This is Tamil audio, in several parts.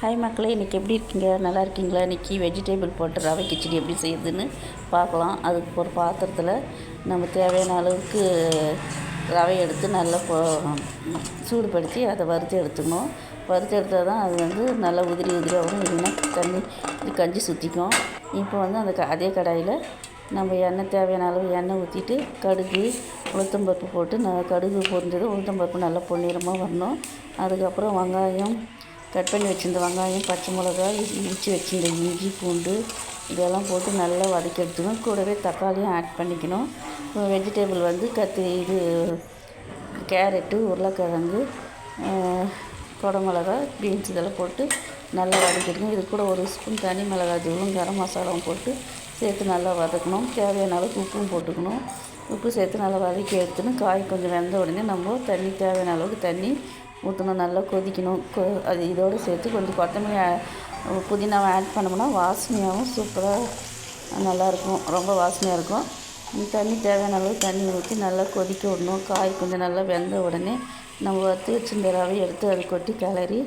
ஹாய் மக்களே இன்றைக்கி எப்படி இருக்கீங்க? நல்லா இருக்கீங்களா? இன்றைக்கி வெஜிடபிள் போட்டு ரவை கிச்சடி எப்படி செய்யுதுன்னு பார்க்கலாம். அதுக்கு ஒரு பாத்திரத்தில் நம்ம தேவையான அளவுக்கு ரவை எடுத்து நல்லா போ சூடுபடுத்தி அதை வறுத்து எடுத்துக்கணும். வறுத்து எடுத்தால் தான் அது வந்து நல்லா உதிரி உதிரியாக வரும். இல்லைன்னா தண்ணி கஞ்சி சுற்றிக்கும் இப்போ வந்து அந்த க அதே கடாயில் நம்ம எண்ணெய் தேவையான அளவு எண்ணெய் ஊற்றிட்டு கடுகு உளுத்தம்பருப்பு போட்டு நான் கடுகு பொரிஞ்சது. உளுத்தம்பருப்பு நல்லா பொன்னிறமாக வரணும். அதுக்கப்புறம் வெங்காயம் கட் பண்ணி வச்சுருந்த வெங்காயம் பச்சை மிளகா இடித்து வச்சிருந்த இஞ்சி பூண்டு இதெல்லாம் போட்டு நல்லா வதக்கி எடுத்துக்கணும். கூடவே தக்காளியும் ஆட் பண்ணிக்கணும். வெஜிடபிள் வந்து கத்தி இது கேரட்டு உருளைக்கிழங்கு குடமிளகா பீன்ஸ் இதெல்லாம் போட்டு நல்லா வதக்கிடணும் இது கூட ஒரு ஸ்பூன் தனி மிளகாய் தூளும் கரம் மசாலாவும் போட்டு சேர்த்து நல்லா வதக்கணும். தேவையான அளவுக்கு உப்பும் போட்டுக்கணும். உப்பு சேர்த்து நல்லா வதக்கி எடுத்துன்னு காய் கொஞ்சம் வெந்த உடனே நம்ம தண்ணி தேவையான அளவுக்கு தண்ணி ஊற்றணும் நல்லா கொதிக்கணும். கொ அது இதோடு சேர்த்து கொஞ்சம் கொத்தமல்லி புதினாவை ஆட் பண்ணோம்னா வாசனையாகவும் சூப்பராக நல்லாயிருக்கும். ரொம்ப வாசனையாக இருக்கும். தண்ணி தேவையான அளவு தண்ணி ஊற்றி நல்லா கொதிக்க விடணும். காய் கொஞ்சம் நல்லா வெந்த உடனே நம்ம வறுத்து வச்சிருந்த ரவையை எடுத்து அது கொட்டி கிளறி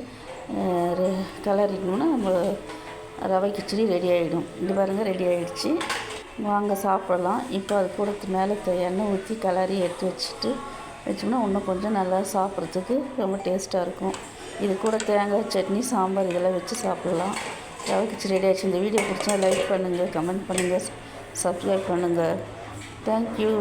ரெ- கிளறிக்கணும்னா நம்ம ரவை கிச்சடி ரெடி ஆகிடும் இது பாருங்கள் ரெடி ஆகிடுச்சு வாங்க சாப்பிடலாம். இப்போ அது கூட மேலே எண்ணெய் ஊற்றி கிளறி எடுத்து வச்சுட்டு வச்சோம்னா இன்னும் கொஞ்சம் நல்லா சாப்பிட்றதுக்கு ரொம்ப டேஸ்ட்டாக இருக்கும். இது கூட தேங்காய் சட்னி சாம்பார் இதெல்லாம் வச்சு சாப்பிட்லாம். ரவை கிச்சடி ரெடி ஆச்சு இந்த வீடியோ பிடிச்சா லைக் பண்ணுங்கள் கமெண்ட் பண்ணுங்கள் சப்ஸ்கிரைப் பண்ணுங்கள் தேங்க்யூ